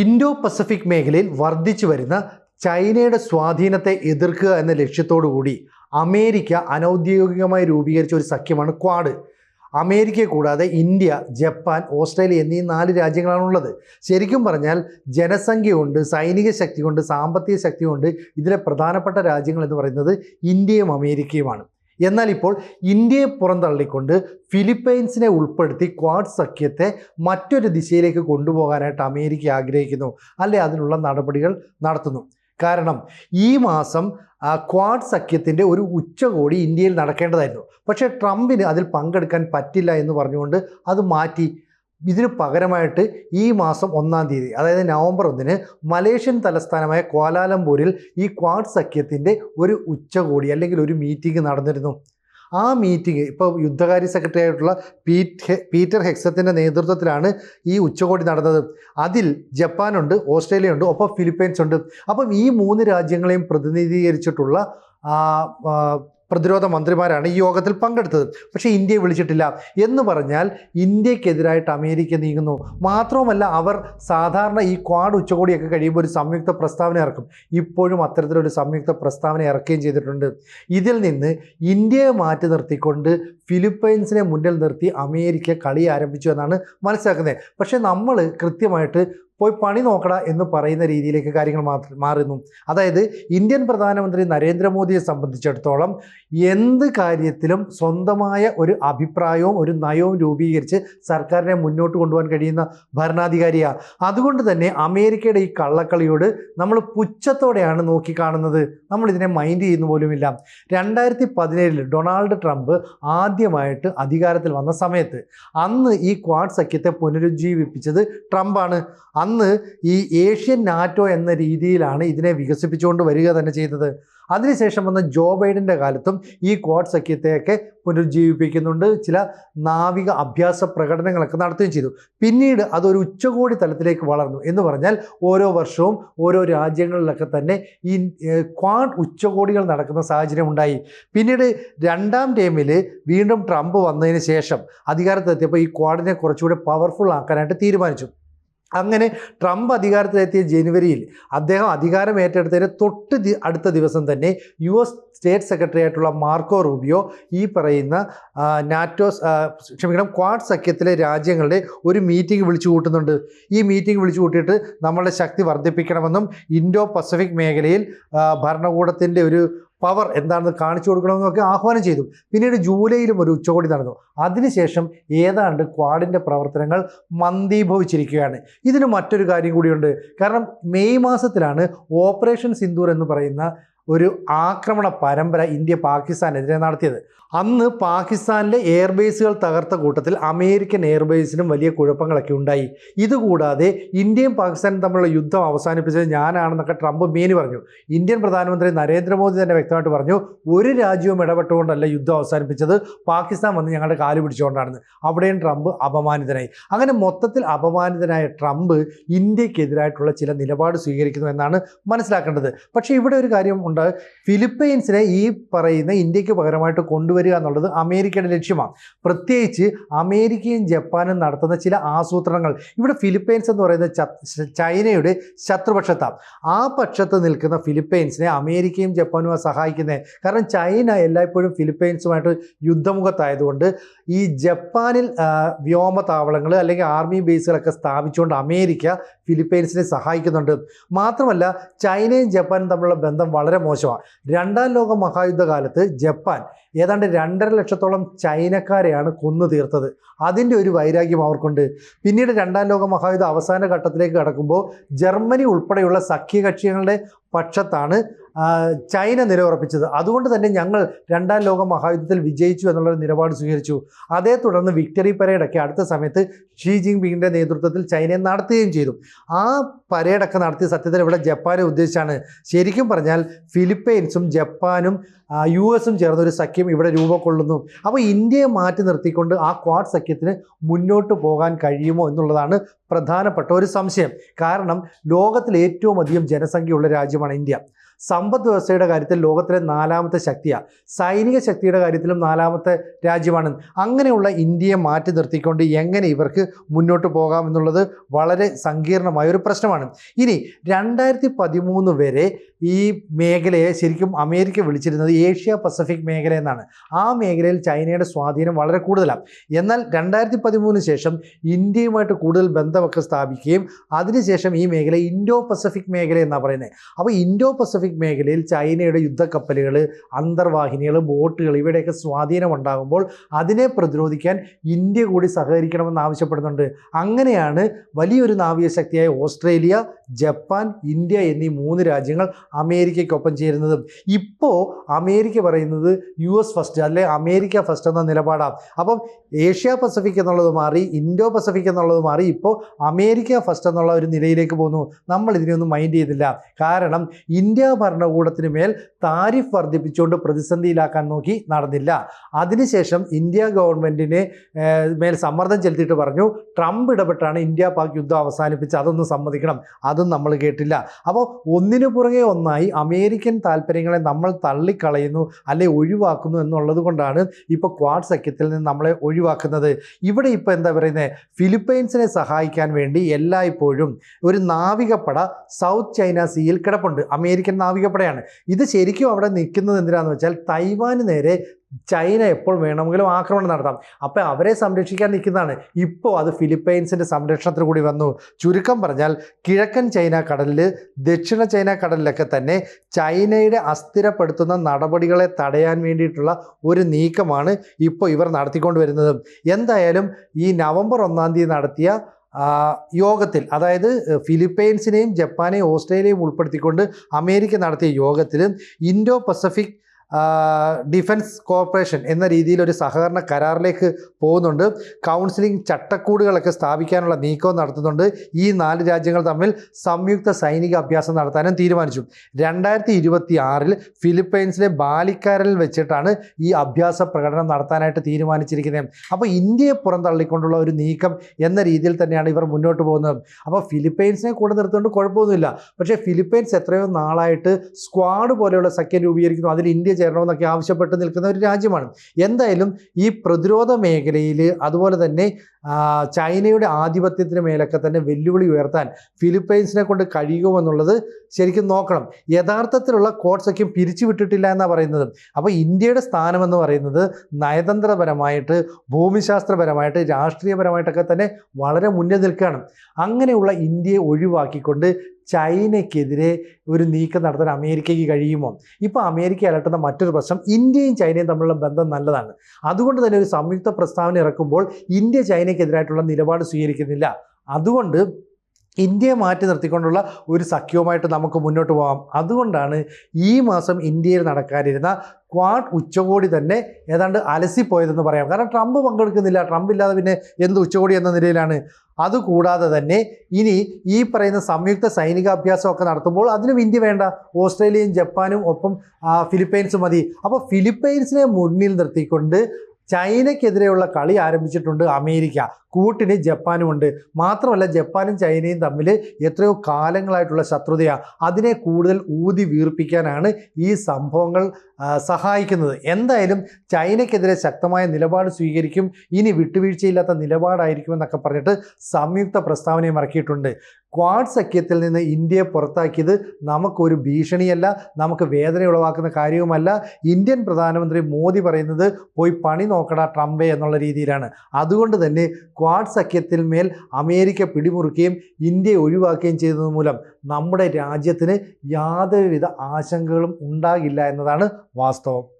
Indo Pacific മേഖലയിൽ വർദ്ധിച്ചു വരുന്ന ചൈനയുടെ സ്വാധീനത്തെ എതിർക്കുക എന്ന ലക്ഷ്യത്തോടു കൂടി അമേരിക്ക അനൗദ്യോഗികമായി രൂപീകരിച്ച ഒരു സഖ്യമാണ് ക്വാഡ്. അമേരിക്ക കൂടാതെ ഇന്ത്യ ജപ്പാൻ ഓസ്ട്രേലിയ എന്നീ നാല് രാജ്യങ്ങളാണുള്ളത്. ശരിക്കും പറഞ്ഞാൽ ജനസംഖ്യ കൊണ്ട് സൈനിക ശക്തി കൊണ്ട് സാമ്പത്തിക ശക്തി കൊണ്ട് ഇതിലെ പ്രധാനപ്പെട്ട രാജ്യങ്ങൾ എന്ന് പറയുന്നത് ഇന്ത്യയും അമേരിക്കയുമാണ്. എന്നാൽ ഇപ്പോൾ ഇന്ത്യയെ പുറന്തള്ളിക്കൊണ്ട് ഫിലിപ്പൈൻസിനെ ഉൾപ്പെടുത്തി ക്വാഡ് സഖ്യത്തെ മറ്റൊരു ദിശയിലേക്ക് കൊണ്ടുപോകാനായിട്ട് അമേരിക്ക ആഗ്രഹിക്കുന്നു അല്ലെ? അതിനുള്ള നടപടികൾ നടത്തുന്നു. കാരണം ഈ മാസം ക്വാഡ് സഖ്യത്തിന്റെ ഒരു ഉച്ചകോടി ഇന്ത്യയിൽ നടക്കേണ്ടതായിരുന്നു. പക്ഷേ ട്രംപിന് അതിൽ പങ്കെടുക്കാൻ പറ്റില്ല എന്ന് പറഞ്ഞുകൊണ്ട് അത് മാറ്റി ഇതിന് പകരമായിട്ട് ഈ മാസം ഒന്നാം തീയതി അതായത് നവംബർ ഒന്നിന് മലേഷ്യൻ തലസ്ഥാനമായ കോലാലംപൂരിൽ ഈ ക്വാഡ് സഖ്യത്തിന്റെ ഒരു ഉച്ചകോടി അല്ലെങ്കിൽ ഒരു മീറ്റിംഗ് നടന്നിരുന്നു. ആ മീറ്റിംഗ് ഇപ്പോൾ യുദ്ധകാര്യ സെക്രട്ടറി ആയിട്ടുള്ള പീറ്റ് പീറ്റർ ഹെക്സത്തിന്റെ നേതൃത്വത്തിലാണ് ഈ ഉച്ചകോടി നടന്നത്. അതിൽ ജപ്പാനുണ്ട് ഓസ്ട്രേലിയ ഉണ്ട് ഒപ്പം ഫിലിപ്പൈൻസ് ഉണ്ട് അപ്പം ഈ മൂന്ന് രാജ്യങ്ങളെയും പ്രതിനിധീകരിച്ചിട്ടുള്ള പ്രതിരോധ മന്ത്രിമാരാണ് ഈ യോഗത്തിൽ പങ്കെടുത്തത്. പക്ഷേ ഇന്ത്യയെ വിളിച്ചിട്ടില്ല. എന്ന് പറഞ്ഞാൽ ഇന്ത്യക്കെതിരായിട്ട് അമേരിക്ക നീങ്ങുന്നു. മാത്രവുമല്ല അവർ സാധാരണ ഈ ക്വാഡ് ഉച്ചകോടിയൊക്കെ കഴിയുമ്പോൾ ഒരു സംയുക്ത പ്രസ്താവന ഇറക്കും. ഇപ്പോഴും അത്തരത്തിലൊരു സംയുക്ത പ്രസ്താവന ഇറക്കുകയും ചെയ്തിട്ടുണ്ട്. ഇതിൽ നിന്ന് ഇന്ത്യയെ മാറ്റി നിർത്തിക്കൊണ്ട് ഫിലിപ്പൈൻസിനെ മുന്നിൽ നിർത്തി അമേരിക്ക കളി ആരംഭിച്ചു എന്നാണ് മനസ്സിലാക്കുന്നത്. പക്ഷേ നമ്മൾ കൃത്യമായിട്ട് പോയി പണി നോക്കടാ എന്ന് പറയുന്ന രീതിയിലേക്ക് കാര്യങ്ങൾ മാറുന്നു. അതായത് ഇന്ത്യൻ പ്രധാനമന്ത്രി നരേന്ദ്രമോദിയെ സംബന്ധിച്ചിടത്തോളം എന്ത് കാര്യത്തിലും സ്വന്തമായ ഒരു അഭിപ്രായവും ഒരു നയവും രൂപീകരിച്ച് സർക്കാരിനെ മുന്നോട്ട് കൊണ്ടുപോകാൻ കഴിയുന്ന ഭരണാധികാരിയാണ് അതുകൊണ്ട് തന്നെ അമേരിക്കയുടെ ഈ കള്ളക്കളിയോട് നമ്മൾ പുച്ഛത്തോടെയാണ് നോക്കിക്കാണുന്നത്. നമ്മൾ ഇതിനെ മൈൻഡ് ചെയ്യുന്ന പോലുമില്ല. രണ്ടായിരത്തി പതിനേഴിൽ ഡൊണാൾഡ് ട്രംപ് ആദ്യമായിട്ട് അധികാരത്തിൽ വന്ന സമയത്ത് അന്ന് ഈ ക്വാഡ് സഖ്യത്തെ പുനരുജ്ജീവിപ്പിച്ചത് ട്രംപാണ്. അന്ന് ഈ ഏഷ്യൻ നാറ്റോ എന്ന രീതിയിലാണ് ഇതിനെ വികസിപ്പിച്ചുകൊണ്ട് വരിക തന്നെ ചെയ്തത്. അതിനുശേഷം വന്ന ജോ ബൈഡന്റെ കാലത്തും ഈ ക്വാഡ് സഖ്യത്തെയൊക്കെ പുനരുജ്ജീവിപ്പിക്കുന്നുണ്ട്. ചില നാവിക അഭ്യാസ പ്രകടനങ്ങളൊക്കെ നടത്തുകയും ചെയ്തു. പിന്നീട് അതൊരു ഉച്ചകോടി തലത്തിലേക്ക് വളർന്നു എന്ന് പറഞ്ഞാൽ ഓരോ വർഷവും ഓരോ രാജ്യങ്ങളിലൊക്കെ തന്നെ ഈ ക്വാഡ് ഉച്ചകോടികൾ നടക്കുന്ന സാഹചര്യം ഉണ്ടായി. പിന്നീട് രണ്ടാം ടൈമിൽ വീണ്ടും ട്രംപ് വന്നതിന് ശേഷം അധികാരത്തിലെത്തിയപ്പോൾ ഈ ക്വാഡിനെ കുറച്ചുകൂടി പവർഫുൾ ആക്കാനായിട്ട് തീരുമാനിച്ചു. അങ്ങനെ ട്രംപ് അധികാരത്തിലെത്തിയ ജനുവരിയിൽ അദ്ദേഹം അധികാരം ഏറ്റെടുത്തതിന് തൊട്ട് അടുത്ത ദിവസം തന്നെ യു എസ് സ്റ്റേറ്റ് സെക്രട്ടറി ആയിട്ടുള്ള മാർക്കോ റൂബിയോ ഈ പറയുന്ന നാറ്റോ ക്ഷമിക്കണം ക്വാഡ് സഖ്യത്തിലെ രാജ്യങ്ങളുടെ ഒരു മീറ്റിംഗ് വിളിച്ചു കൂട്ടുന്നുണ്ട്. ഈ മീറ്റിംഗ് വിളിച്ചു കൂട്ടിയിട്ട് നമ്മളുടെ ശക്തി വർദ്ധിപ്പിക്കണമെന്നും ഇൻഡോ പസഫിക് മേഖലയിൽ ഭരണകൂടത്തിന്റെ ഒരു പവർ എന്താണെന്ന് കാണിച്ചു കൊടുക്കണമെന്നൊക്കെ ആഹ്വാനം ചെയ്തു. പിന്നീട് ജൂലൈയിലും ഒരു ഉച്ചകോടി നടന്നു. അതിനുശേഷം ഏതാണ്ട് ക്വാഡിന്റെ പ്രവർത്തനങ്ങൾ മന്ദീഭവിച്ചിരിക്കുകയാണ്. ഇതിന് മറ്റൊരു കാര്യം കൂടിയുണ്ട്. കാരണം മെയ് മാസത്തിലാണ് ഓപ്പറേഷൻ സിന്ദൂർ എന്ന് പറയുന്ന ഒരു ആക്രമണ പരമ്പര ഇന്ത്യ പാകിസ്ഥാനെതിരെ നടത്തിയത്. അന്ന് പാകിസ്ഥാനിലെ എയർബേസുകൾ തകർത്ത കൂട്ടത്തിൽ അമേരിക്കൻ എയർബേസിനും വലിയ കുഴപ്പങ്ങളൊക്കെ ഉണ്ടായി. ഇതുകൂടാതെ ഇന്ത്യയും പാകിസ്ഥാനും തമ്മിലുള്ള യുദ്ധം അവസാനിപ്പിച്ചത് ഞാനാണെന്നൊക്കെ ട്രംപ് മേനി പറഞ്ഞു. ഇന്ത്യൻ പ്രധാനമന്ത്രി നരേന്ദ്രമോദി തന്നെ വ്യക്തമായിട്ട് പറഞ്ഞു ഒരു രാജ്യവും ഇടപെട്ടുകൊണ്ടല്ല യുദ്ധം അവസാനിപ്പിച്ചത്. പാകിസ്ഥാൻ വന്ന് ഞങ്ങളുടെ കാൽ പിടിച്ചുകൊണ്ടാണ് അവിടെയും ട്രംപ് അപമാനിതനായി. അങ്ങനെ മൊത്തത്തിൽ അപമാനിതനായ ട്രംപ് ഇന്ത്യക്കെതിരായിട്ടുള്ള ചില നിലപാട് സ്വീകരിക്കുന്നു എന്നാണ് മനസ്സിലാക്കേണ്ടത്. പക്ഷേ ഇവിടെ ഒരു കാര്യം ഉണ്ട്. ഫിലിപ്പൈൻസിനെ ഈ പറയുന്ന ഇന്ത്യയ്ക്ക് പകരമായിട്ട് കൊണ്ടുവരിക എന്നുള്ളത് അമേരിക്കയുടെ ലക്ഷ്യമാണ്. പ്രത്യേകിച്ച് അമേരിക്കയും ജപ്പാനും നടത്തുന്ന ചില ആസൂത്രണങ്ങൾ. ഇവിടെ ഫിലിപ്പൈൻസ് എന്ന് പറയുന്ന ചൈനയുടെ ശത്രുപക്ഷത്താണ് ആ പക്ഷത്ത് നിൽക്കുന്ന ഫിലിപ്പൈൻസിനെ അമേരിക്കയും ജപ്പാനും സഹായിക്കുന്നത്. കാരണം ചൈന എല്ലായ്പ്പോഴും ഫിലിപ്പൈൻസുമായിട്ട് യുദ്ധമുഖത്തായതുകൊണ്ട് ഈ ജപ്പാനിൽ വ്യോമ വ്യോമതാവളങ്ങൾ അല്ലെങ്കിൽ ആർമി ബേസുകളൊക്കെ സ്ഥാപിച്ചുകൊണ്ട് അമേരിക്ക ഫിലിപ്പൈൻസിനെ സഹായിക്കുന്നുണ്ട്. മാത്രമല്ല ചൈനയും ജപ്പാനും തമ്മിലുള്ള ബന്ധം വളരെ മോശമാണ്. രണ്ടാം ലോക മഹായുദ്ധകാലത്ത് ജപ്പാൻ ഏതാണ്ട് രണ്ടര ലക്ഷത്തോളം ചൈനക്കാരെയാണ് കൊന്നു തീർത്തത്. അതിന്റെ ഒരു വൈരാഗ്യം അവർക്കുണ്ട്. പിന്നീട് രണ്ടാം ലോക മഹായുദ്ധ അവസാന ഘട്ടത്തിലേക്ക് കടക്കുമ്പോൾ ജർമ്മനി ഉൾപ്പെടെയുള്ള സഖ്യകക്ഷികളുടെ പക്ഷത്താണ് ചൈന നിലയുറപ്പിച്ചത് അതുകൊണ്ട് തന്നെ ഞങ്ങൾ രണ്ടാം ലോക മഹായുദ്ധത്തിൽ വിജയിച്ചു എന്നുള്ളൊരു നിലപാട് സ്വീകരിച്ചു. അതേ തുടർന്ന് വിക്ടറി പരേഡൊക്കെ അടുത്ത സമയത്ത് ഷീ ജിങ് പിങ്ങിന്റെ നേതൃത്വത്തിൽ ചൈനയെ നടത്തുകയും ചെയ്തു. ആ പരേഡൊക്കെ നടത്തിയ സത്യത്തിൽ ഇവിടെ ജപ്പാനെ ഉദ്ദേശിച്ചാണ്. ശരിക്കും പറഞ്ഞാൽ ഫിലിപ്പൈൻസും ജപ്പാനും യു എസും ചേർന്ന ഒരു സഖ്യം ഇവിടെ രൂപക്കൊള്ളുന്നു അപ്പോൾ ഇന്ത്യയെ മാറ്റി നിർത്തിക്കൊണ്ട് ആ ക്വാഡ് സഖ്യത്തിന് മുന്നോട്ട് പോകാൻ കഴിയുമോ എന്നുള്ളതാണ് പ്രധാനപ്പെട്ട ഒരു സംശയം. കാരണം ലോകത്തിൽ ഏറ്റവും അധികം ജനസംഖ്യയുള്ള രാജ്യമാണ് ഇന്ത്യ. സമ്പദ് വ്യവസ്ഥയുടെ കാര്യത്തിൽ ലോകത്തിലെ നാലാമത്തെ ശക്തിയാണ് സൈനിക ശക്തിയുടെ കാര്യത്തിലും നാലാമത്തെ രാജ്യമാണ്. അങ്ങനെയുള്ള ഇന്ത്യയെ മാറ്റി നിർത്തിക്കൊണ്ട് എങ്ങനെ ഇവർക്ക് മുന്നോട്ട് പോകാമെന്നുള്ളത് വളരെ സങ്കീർണമായ ഒരു പ്രശ്നമാണ്. ഇനി രണ്ടായിരത്തി പതിമൂന്ന് വരെ ഈ മേഖലയെ ശരിക്കും അമേരിക്ക വിളിച്ചിരുന്നത് ഏഷ്യ പസഫിക് മേഖല എന്നാണ്. ആ മേഖലയിൽ ചൈനയുടെ സ്വാധീനം വളരെ കൂടുതലാണ്. എന്നാൽ രണ്ടായിരത്തി പതിമൂന്നിന് ശേഷം ഇന്ത്യയുമായിട്ട് കൂടുതൽ ബന്ധമൊക്കെ സ്ഥാപിക്കുകയും അതിനുശേഷം ഈ മേഖല ഇൻഡോ പസഫിക് മേഖല എന്നാണ് പറയുന്നത് അപ്പോൾ ഇൻഡോ പസഫിക് മേഖലയിൽ ചൈനയുടെ യുദ്ധക്കപ്പലുകൾ അന്തർവാഹിനികൾ ബോട്ടുകൾ ഇവയുടെയൊക്കെ സ്വാധീനം ഉണ്ടാകുമ്പോൾ അതിനെ പ്രതിരോധിക്കാൻ ഇന്ത്യ കൂടി സഹകരിക്കണമെന്ന് ആവശ്യപ്പെടുന്നുണ്ട്. അങ്ങനെയാണ് വലിയൊരു നാവിക ശക്തിയായ ഓസ്ട്രേലിയ ജപ്പാൻ ഇന്ത്യ എന്നീ മൂന്ന് രാജ്യങ്ങൾ അമേരിക്കയ്ക്കൊപ്പം ചേരുന്നതും. ഇപ്പോൾ അമേരിക്ക പറയുന്നത് യു എസ് ഫസ്റ്റ് അല്ലെ അമേരിക്ക ഫസ്റ്റ് എന്ന നിലപാടാണ് അപ്പം ഏഷ്യ പസഫിക് എന്നുള്ളത് മാറി ഇൻഡോ പസഫിക് എന്നുള്ളത് മാറി ഇപ്പോൾ അമേരിക്ക ഫസ്റ്റ് എന്നുള്ള ഒരു നിലയിലേക്ക് പോകുന്നു. നമ്മൾ ഇതിനെയൊന്നും മൈൻഡ് ചെയ്തില്ല. കാരണം ഇന്ത്യ ഭരണകൂടത്തിന് മേൽ താരിഫ് വർദ്ധിപ്പിച്ചുകൊണ്ട് പ്രതിസന്ധിയിലാക്കാൻ നോക്കി നടന്നില്ല. അതിനുശേഷം ഇന്ത്യ ഗവൺമെന്റിനെ മേൽ സമ്മർദ്ദം ചെലുത്തിയിട്ട് പറഞ്ഞു ട്രംപ് ഇടപെട്ടാണ് ഇന്ത്യ പാക് യുദ്ധം അവസാനിപ്പിച്ച് അതൊന്നും സമ്മതിക്കണം. അതും നമ്മൾ കേട്ടില്ല. അപ്പോൾ ഒന്നിനു പുറകെ ഒന്നായി അമേരിക്കൻ താല്പര്യങ്ങളെ നമ്മൾ തള്ളിക്കളയുന്നു അല്ലെ ഒഴിവാക്കുന്നു എന്നുള്ളത് കൊണ്ടാണ് ഇപ്പോൾ ക്വാഡ് സഖ്യത്തിൽ നിന്ന് നമ്മളെ ഒഴിവാക്കുന്നത്. ഇവിടെ ഇപ്പോൾ എന്താ പറയുന്നത് ഫിലിപ്പൈൻസിനെ സഹായിക്കാൻ വേണ്ടി എല്ലായ്പ്പോഴും ഒരു നാവികപ്പട സൗത്ത് ചൈന സീയിൽ കിടപ്പുണ്ട്. അമേരിക്കൻ നാവികപ്പടയാണ്. ഇത് ശരിക്കും അവിടെ നിൽക്കുന്നത് എന്തിനാന്ന് വെച്ചാൽ തൈവാന് നേരെ ചൈന എപ്പോൾ വേണമെങ്കിലും ആക്രമണം നടത്താം. അപ്പോൾ അവരെ സംരക്ഷിക്കാൻ നിൽക്കുന്നതാണ്. ഇപ്പോൾ അത് ഫിലിപ്പൈൻസിന്റെ സംരക്ഷണത്തിൽ കൂടി വന്നു. ചുരുക്കം പറഞ്ഞാൽ കിഴക്കൻ ചൈന കടലിൽ ദക്ഷിണ ചൈന കടലിലൊക്കെ തന്നെ ചൈനയുടെ അസ്ഥിരപ്പെടുത്തുന്ന നടപടികളെ തടയാൻ വേണ്ടിയിട്ടുള്ള ഒരു നീക്കമാണ് ഇപ്പോൾ ഇവർ നടത്തിക്കൊണ്ട് വരുന്നത്. എന്തായാലും ഈ നവംബർ ഒന്നാം തീയതി നടത്തിയ യോഗത്തിൽ അതായത് ഫിലിപ്പൈൻസിനെയും ജപ്പാനെയും ഓസ്ട്രേലിയയും ഉൾപ്പെടുത്തിക്കൊണ്ട് അമേരിക്ക നടത്തിയ യോഗത്തിൽ ഇൻഡോ പസഫിക് ഡിഫൻസ് കോർപ്പറേഷൻ എന്ന രീതിയിൽ ഒരു സഹകരണ കരാറിലേക്ക് പോകുന്നുണ്ട്. കൗൺസിലിംഗ് ചട്ടക്കൂടുകളൊക്കെ സ്ഥാപിക്കാനുള്ള നീക്കവും നടത്തുന്നുണ്ട്. ഈ നാല് രാജ്യങ്ങൾ തമ്മിൽ സംയുക്ത സൈനിക അഭ്യാസം നടത്താനും തീരുമാനിച്ചു. രണ്ടായിരത്തി ഇരുപത്തി ആറിൽ ഫിലിപ്പൈൻസിലെ ബാലിക്കാരിൽ വെച്ചിട്ടാണ് ഈ അഭ്യാസ പ്രകടനം നടത്താനായിട്ട് തീരുമാനിച്ചിരിക്കുന്നത്. അപ്പോൾ ഇന്ത്യയെ പുറന്തള്ളിക്കൊണ്ടുള്ള ഒരു നീക്കം എന്ന രീതിയിൽ തന്നെയാണ് ഇവർ മുന്നോട്ട് പോകുന്നത്. അപ്പോൾ ഫിലിപ്പൈൻസിനെ കൂടെ നിർത്തുകൊണ്ട് കുഴപ്പമൊന്നുമില്ല. പക്ഷേ ഫിലിപ്പൈൻസ് എത്രയോ നാളായിട്ട് സ്ക്വാഡ് പോലെയുള്ള സഖ്യം രൂപീകരിക്കുന്നു. അതിൽ ഇന്ത്യ ചേരണമെന്നൊക്കെ ആവശ്യപ്പെട്ട് നിൽക്കുന്ന ഒരു രാജ്യമാണ്. എന്തായാലും ഈ പ്രതിരോധ മേഖലയിൽ അതുപോലെ തന്നെ ചൈനയുടെ ആധിപത്യത്തിന് മേലൊക്കെ തന്നെ വെല്ലുവിളി ഉയർത്താൻ ഫിലിപ്പൈൻസിനെ കൊണ്ട് കഴിയുമെന്നുള്ളത് ശരിക്കും നോക്കണം. യഥാർത്ഥത്തിലുള്ള കോട്ട്സൊക്കെയും പിരിച്ചു പിരിച്ചുവിട്ടിട്ടില്ല എന്നാണ് പറയുന്നത്. അപ്പോൾ ഇന്ത്യയുടെ സ്ഥാനമെന്ന് പറയുന്നത് നയതന്ത്രപരമായിട്ട് ഭൂമിശാസ്ത്രപരമായിട്ട് രാഷ്ട്രീയപരമായിട്ടൊക്കെ തന്നെ വളരെ മുന്നിൽ നിൽക്കുകയാണ്. അങ്ങനെയുള്ള ഇന്ത്യയെ ഒഴിവാക്കിക്കൊണ്ട് ചൈനയ്ക്കെതിരെ ഒരു നീക്കം നടത്താൻ അമേരിക്കയ്ക്ക് കഴിയുമോ? ഇപ്പോൾ അമേരിക്ക അലട്ടുന്ന മറ്റൊരു പ്രശ്നം ഇന്ത്യയും ചൈനയും തമ്മിലുള്ള ബന്ധം നല്ലതാണ്. അതുകൊണ്ട് തന്നെ ഒരു സംയുക്ത പ്രസ്താവന ഇറക്കുമ്പോൾ ഇന്ത്യ ചൈനയ്ക്കെതിരായിട്ടുള്ള നിലപാട് സ്വീകരിക്കുന്നില്ല. അതുകൊണ്ട് ഇന്ത്യയെ മാറ്റി നിർത്തിക്കൊണ്ടുള്ള ഒരു സഖ്യവുമായിട്ട് നമുക്ക് മുന്നോട്ട് പോകാം. അതുകൊണ്ടാണ് ഈ മാസം ഇന്ത്യയിൽ നടക്കാനിരുന്ന ക്വാഡ് ഉച്ചകോടി തന്നെ ഏതാണ്ട് അലസിപ്പോയതെന്ന് പറയാം. കാരണം ട്രംപ് പങ്കെടുക്കുന്നില്ല. ട്രംപ് ഇല്ലാതെ പിന്നെ എന്ത് ഉച്ചകോടി എന്ന നിലയിലാണ്. അതുകൂടാതെ തന്നെ ഇനി ഈ പറയുന്ന സംയുക്ത സൈനികാഭ്യാസമൊക്കെ നടത്തുമ്പോൾ അതിനും ഇന്ത്യ വേണ്ട. ഓസ്ട്രേലിയയും ജപ്പാനും ഒപ്പം ഫിലിപ്പൈൻസും മതി. അപ്പോൾ ഫിലിപ്പൈൻസിനെ മുന്നിൽ നിർത്തിക്കൊണ്ട് ചൈനയ്ക്കെതിരെയുള്ള കളി ആരംഭിച്ചിട്ടുണ്ട് അമേരിക്ക. കൂട്ടിന് ജപ്പാനും ഉണ്ട് മാത്രമല്ല ജപ്പാനും ചൈനയും തമ്മിൽ എത്രയോ കാലങ്ങളായിട്ടുള്ള ശത്രുതയാണ് അതിനെ കൂടുതൽ ഊതി വീർപ്പിക്കാനാണ് ഈ സംഭവങ്ങൾ സഹായിക്കുന്നത്. എന്തായാലും ചൈനയ്ക്കെതിരെ ശക്തമായ നിലപാട് സ്വീകരിക്കും. ഇനി വിട്ടുവീഴ്ചയില്ലാത്ത നിലപാടായിരിക്കുമെന്നൊക്കെ പറഞ്ഞിട്ട് സംയുക്ത പ്രസ്താവനയും ഇറക്കിയിട്ടുണ്ട് ക്വാഡ് സഖ്യത്തിൽ നിന്ന് ഇന്ത്യയെ പുറത്താക്കിയത് നമുക്കൊരു ഭീഷണിയല്ല നമുക്ക് വേദന ഉളവാക്കുന്ന കാര്യവുമല്ല. ഇന്ത്യൻ പ്രധാനമന്ത്രി മോദി പറയുന്നത് പോയി പണി നോക്കടാ ട്രംപേ എന്നുള്ള രീതിയിലാണ്. അതുകൊണ്ട് തന്നെ ക്വാഡ് സഖ്യത്തിൽ മേൽ അമേരിക്ക പിടിമുറുക്കുകയും ഇന്ത്യയെ ഒഴിവാക്കുകയും ചെയ്തത് മൂലം നമ്മുടെ രാജ്യത്തിന് യാതൊരുവിധ ആശങ്കകളും ഉണ്ടാകില്ല എന്നതാണ് വാസ്തവം.